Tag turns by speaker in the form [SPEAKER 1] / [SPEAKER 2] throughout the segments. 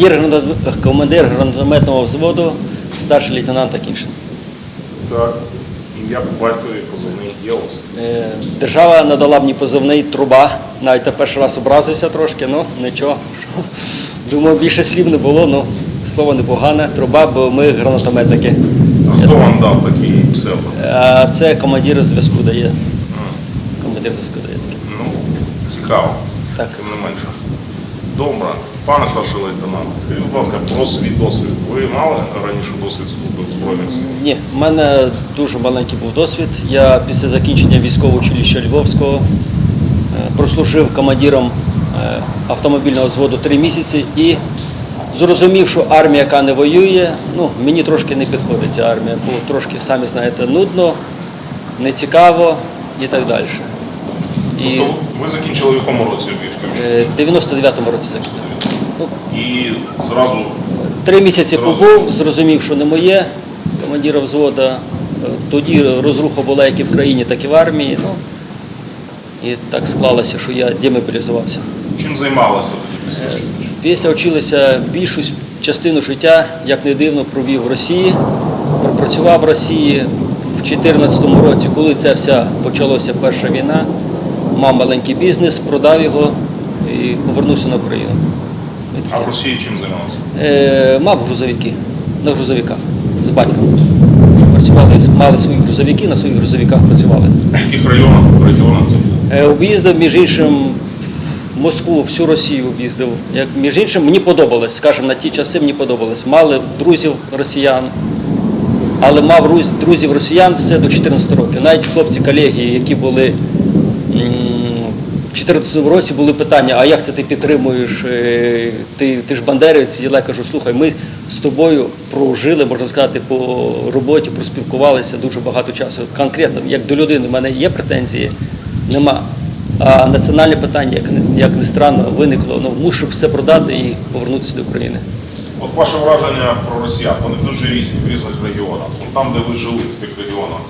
[SPEAKER 1] Командир, командир гранатометного взводу, старший лейтенант Акіншин.
[SPEAKER 2] Так. Ім'я по батькові позивний є у вас?
[SPEAKER 1] Е, Держава надала мені позивний труба. Навіть я перший раз образився трошки, ну нічого. Думаю, більше слів не було, ну слово непогане. Труба, бо ми гранатометники.
[SPEAKER 2] А хто вам дав такий псевдо?
[SPEAKER 1] А це командир зв'язку дає. Командир зв'язку дає таке.
[SPEAKER 2] Ну, цікаво.
[SPEAKER 1] Так.
[SPEAKER 2] Тим не менше. Добре. Пане старший лейтенант, скажіть, будь ласка, про свій досвід. Ви мали раніше досвід служби в Збройних силах?
[SPEAKER 1] Ні, в мене дуже маленький був досвід. Я після закінчення військового училища Львовського е, прослужив командиром е, автомобільного взводу три місяці і зрозумів, що армія, яка не воює, ну, мені трошки не підходить ця армія, бо трошки, самі знаєте, нудно, нецікаво і так далі. І
[SPEAKER 2] Тобто ви закінчили в якому році Львівське училище?
[SPEAKER 1] е, в 99-му році закінчив.
[SPEAKER 2] І зразу
[SPEAKER 1] Три місяці
[SPEAKER 2] Зрозумів.
[SPEAKER 1] побув, зрозумів, що не моє командира взвода. Е, Тоді розруха була як і в країні, так і в армії. Ну, і так склалося, що я демобілізувався.
[SPEAKER 2] чим займалися тоді після?
[SPEAKER 1] Після вчилися більшу частину життя, як не дивно, провів в Росії, пропрацював в Росії в 2014 році, коли ця вся почалася перша війна. Мав маленький бізнес, продав його і повернувся на Україну.
[SPEAKER 2] А в Росії чим займалися?
[SPEAKER 1] Е, мав грузовики на грузовиках з батьком. Працювали, мали свої грузовики, на своїх грузовиках працювали.
[SPEAKER 2] В яких районах, регіонах це?
[SPEAKER 1] Е, об'їздив, між іншим, в Москву, всю Росію об'їздив. Як, між іншим, мені подобалось, скажімо, на ті часи мені подобалось. Мали друзів росіян, але мав друзів росіян все до 14 років. Навіть хлопці, колеги, які були м, в 14 році, були питання, а як це ти підтримуєш? е, Ти, ти ж бандерівець, я кажу, слухай, ми з тобою прожили, можна сказати, по роботі, проспілкувалися дуже багато часу. Конкретно, як до людини, в мене є претензії, нема. А національне питання, як, як не странно, виникло. Ну, мушу все продати і повернутися до України.
[SPEAKER 2] От ваше враження про росіян, вони дуже різні в різних регіонах. Там, де ви жили в тих регіонах,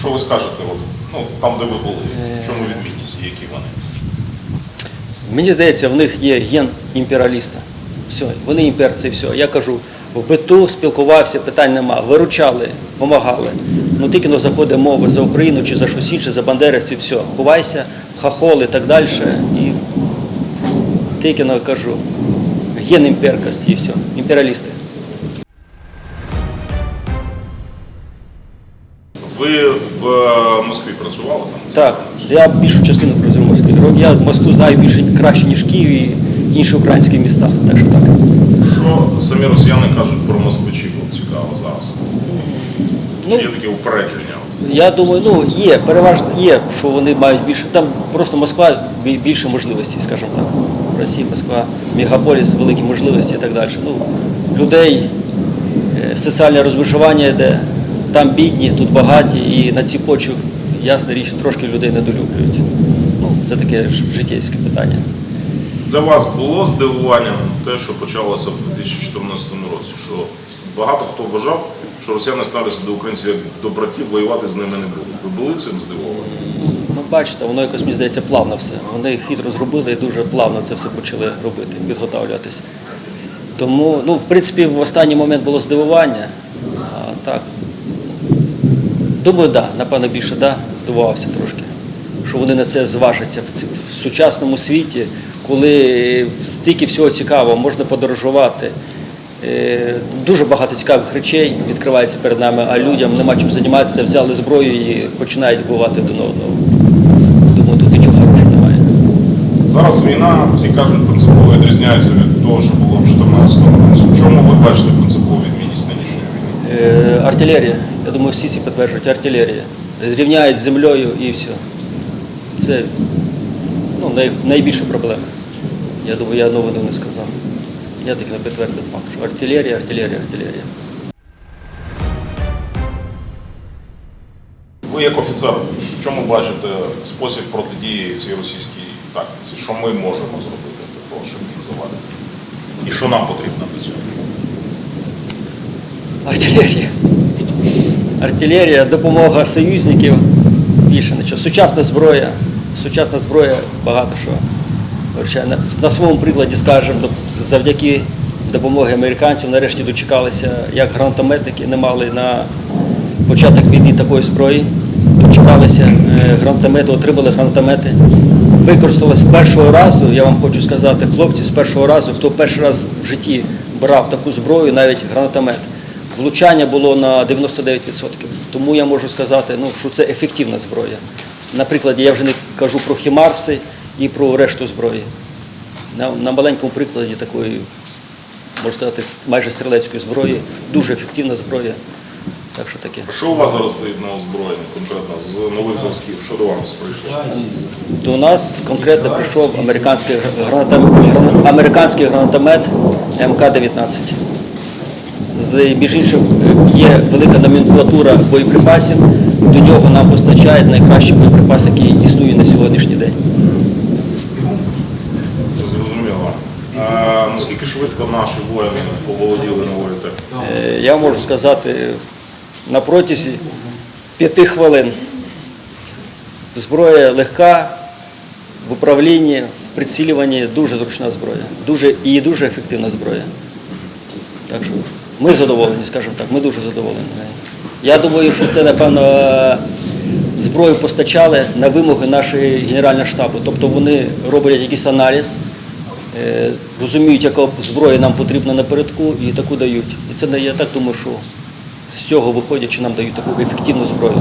[SPEAKER 2] що ви скажете, от, ну, там, де ви були, в чому відмінність, які вони?
[SPEAKER 1] Мені здається, в них є ген імперіаліста. Все, вони імперці, все. Я кажу, в биту спілкувався, питань нема. Виручали, допомагали. Ну тільки но заходить мова за Україну чи за щось інше, за бандерівців, все, ховайся, хахол і так далі. І тільки но кажу, ген імперкості і все, імперіалісти.
[SPEAKER 2] Ви в е, Москві працювали там?
[SPEAKER 1] Так, я більшу частину прожив в Москві. Я Москву знаю більше краще, ніж Київ і інші українські міста. Так що так.
[SPEAKER 2] Що самі росіяни кажуть про москвичів? Цікаво зараз.
[SPEAKER 1] Ну,
[SPEAKER 2] Чи є таке упередження?
[SPEAKER 1] Я думаю, ну є, переважно є, що вони мають більше. Там просто Москва більше можливостей, скажімо так. В Росії Москва, мегаполіс, великі можливості і так далі. Ну, людей, е, соціальне розмежування йде, там бідні, тут багаті, і на ці почві, ясна річ, трошки людей недолюблюють. Це таке ж життєйське питання.
[SPEAKER 2] Для вас було здивуванням те, що почалося в 2014 році, що багато хто вважав, що росіяни ставляться до українців як до братів, воювати з ними не будуть. Ви були цим здивовані?
[SPEAKER 1] Ну, бачите, воно якось мені здається плавно все. Вони хитро зробили і дуже плавно це все почали робити, підготовлюватись. Тому, ну, в принципі, в останній момент було здивування. А так. Думаю, так, да, напевно, більше да, здивувався трошки. Що вони на це зважаться в, сучасному світі, коли стільки всього цікавого, можна подорожувати. Е, Дуже багато цікавих речей відкривається перед нами, а людям нема чим займатися, взяли зброю і починають вбивати один одного. Думаю, тут нічого хорошого немає.
[SPEAKER 2] Зараз війна, всі кажуть, принципово відрізняється від того, що було в 2014 році. Чому ви бачите принципову відмінність нинішньої війни?
[SPEAKER 1] Е, Артилерія. Я думаю, всі ці підтверджують. Артилерія. Зрівняють з землею і все. Це ну, най, найбільша проблема. Я думаю, я новину не сказав. Я таки не підтвердив факт, що артилерія, артилерія, артилерія.
[SPEAKER 2] Ви як офіцер, в чому бачите спосіб протидії цій російській тактиці? Що ми можемо зробити для того, щоб їх завадити? І що нам потрібно для цього?
[SPEAKER 1] Артилерія. Артилерія, допомога союзників. Більше нічого. Сучасна зброя. Сучасна зброя багато що. На, своєму прикладі скажемо, завдяки допомоги американців нарешті дочекалися, як гранатометники не мали на початок війни такої зброї. Дочекалися е, гранатомети, отримали гранатомети. Використали з першого разу, я вам хочу сказати, хлопці з першого разу, хто перший раз в житті брав таку зброю, навіть гранатомет. Влучання було на 99%. Тому я можу сказати, ну, що це ефективна зброя. Наприклад, я вже не кажу про хімарси і про решту зброї. На, на маленькому прикладі такої, можна сказати, майже стрілецької зброї, дуже ефективна зброя. Так що таке.
[SPEAKER 2] Що у вас зараз стоїть на озброєнні конкретно з нових зразків? Що до вас прийшло?
[SPEAKER 1] До нас конкретно прийшов американський, гранатомет, американський гранатомет МК-19. З, між іншим, є велика номенклатура боєприпасів. До нього нам постачають найкращі боєприпаси, які існують на сьогоднішній день.
[SPEAKER 2] Зрозуміло. А наскільки швидко наші воїни поволоділи новою технікою?
[SPEAKER 1] Я можу сказати, на протязі п'яти хвилин. Зброя легка, в управлінні, в прицілюванні дуже зручна зброя. Дуже, і дуже ефективна зброя. Так що ми задоволені, скажімо так, ми дуже задоволені. Я думаю, що це, напевно, зброю постачали на вимоги нашого Генерального штабу. Тобто вони роблять якийсь аналіз, е, розуміють, яка зброя нам потрібна напередку, і таку дають. І це я так думаю, що з цього виходячи, нам дають таку ефективну зброю.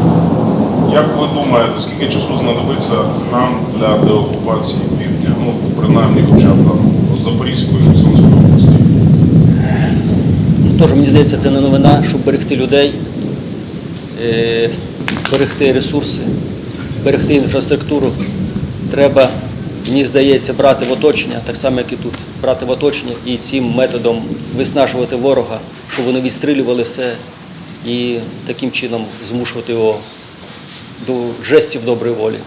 [SPEAKER 2] Як ви думаєте, скільки часу знадобиться нам для деокупації півдня? Ну, принаймні, хоча б Запорізької і Херсонської області?
[SPEAKER 1] Тож мені здається, це не новина, щоб берегти людей, е, берегти ресурси, берегти інфраструктуру. Треба, мені здається, брати в оточення, так само, як і тут, брати в оточення і цим методом виснажувати ворога, щоб вони відстрілювали все і таким чином змушувати його до жестів доброї волі.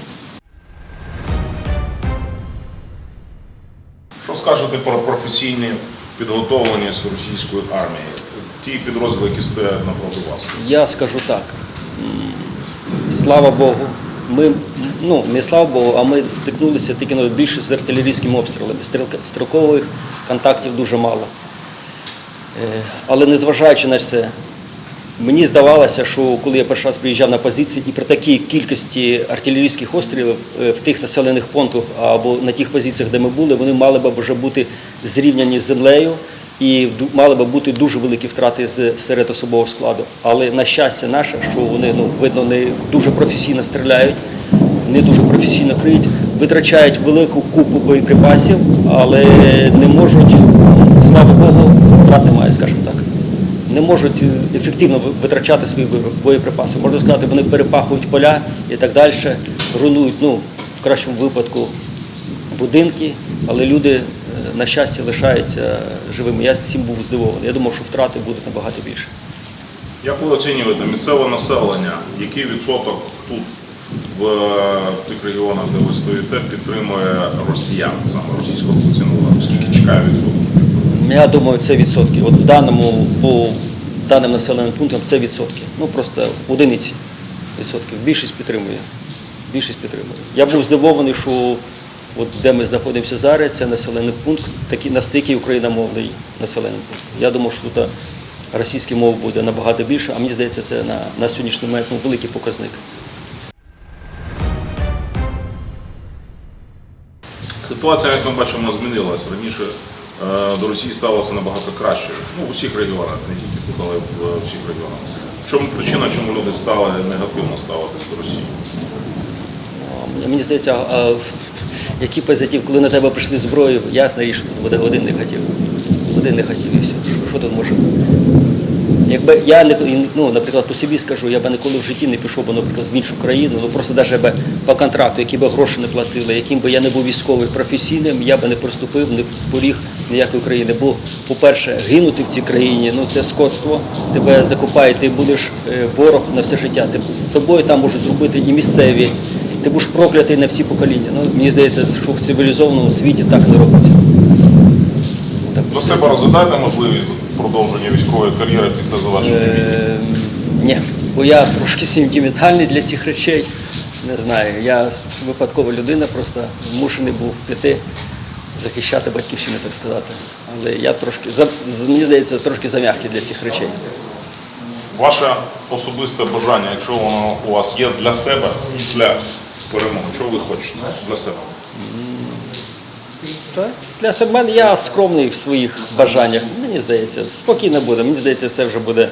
[SPEAKER 2] Що скажете про професійні підготовленість російської армії? Ті підрозділи, які стоять напроти вас.
[SPEAKER 1] Я скажу так. Слава Богу. Ми, ну, не слава Богу, а ми стикнулися тільки ну, більше з артилерійськими обстрілами. Строкових контактів дуже мало. Е, Але незважаючи на це, мені здавалося, що коли я перший раз приїжджав на позиції, і при такій кількості артилерійських обстрілів е, в тих населених пунктах або на тих позиціях, де ми були, вони мали б вже бути зрівняні з землею і мали б бути дуже великі втрати серед особового складу. Але на щастя наше, що вони ну видно не дуже професійно стріляють, не дуже професійно криють, витрачають велику купу боєприпасів, але не можуть, слава Богу, втрати має, скажімо так не можуть е, ефективно витрачати свої боєприпаси. Можна сказати, вони перепахують поля і так далі, руйнують, ну, в кращому випадку, будинки, але люди, е, на щастя, лишаються живими. Я з цим був здивований. Я думав, що втрати будуть набагато більше.
[SPEAKER 2] Як ви оцінюєте місцеве населення? Який відсоток тут в е, тих регіонах, де ви стоїте, підтримує росіян, саме російського функціонування? Скільки чекає відсотків?
[SPEAKER 1] Я думаю, це відсотки. От в даному, по даним населеним пунктам це відсотки. Ну просто одиниці відсотків. Більшість підтримує. Більшість підтримує. Я був здивований, що от де ми знаходимося зараз, це населений пункт, такий настільки україномовний населений пункт. Я думав, що тут російської мови буде набагато більше, а мені здається, це на, на сьогоднішній момент ну, великий показник.
[SPEAKER 2] Ситуація, як ми бачимо, змінилася. Раніше до Росії ставилося набагато краще. Ну, в усіх регіонах, не тільки тут, але в усіх регіонах. В чому причина, чому люди стали негативно ставитися до Росії?
[SPEAKER 1] Мені- Мені здається, які позитив, коли на тебе прийшли зброю, ясна річ, що тут буде один негатив. Один негатив і все. Що тут може бути? Якби я не ну, наприклад, по собі скажу, я би ніколи в житті не пішов би, наприклад, в іншу країну, ну просто навіть би по контракту, які би гроші не платили, яким би я не був військовий професійним, я би не приступив, не поріг ніякої країни. Бо, по-перше, гинути в цій країні ну це скотство, тебе закопають, ти будеш е, ворог на все життя. Ти з тобою там можуть зробити і місцеві. Ти будеш проклятий на всі покоління. Ну, мені здається, що в цивілізованому світі так не робиться.
[SPEAKER 2] Для себе розглядаєте можливість продовження військової кар'єри після завершення війни?
[SPEAKER 1] Е, Ні, бо я трошки сентиментальний для цих речей. Не знаю, я випадкова людина, просто змушений був піти захищати батьківщину, так сказати. Але я трошки, мені здається, трошки зам'який для цих речей.
[SPEAKER 2] Ваше особисте бажання, якщо воно у вас є для себе після перемоги, що ви хочете для себе?
[SPEAKER 1] Для себе я скромний в своїх бажаннях. Мені здається, спокійно буде. Мені здається, це вже буде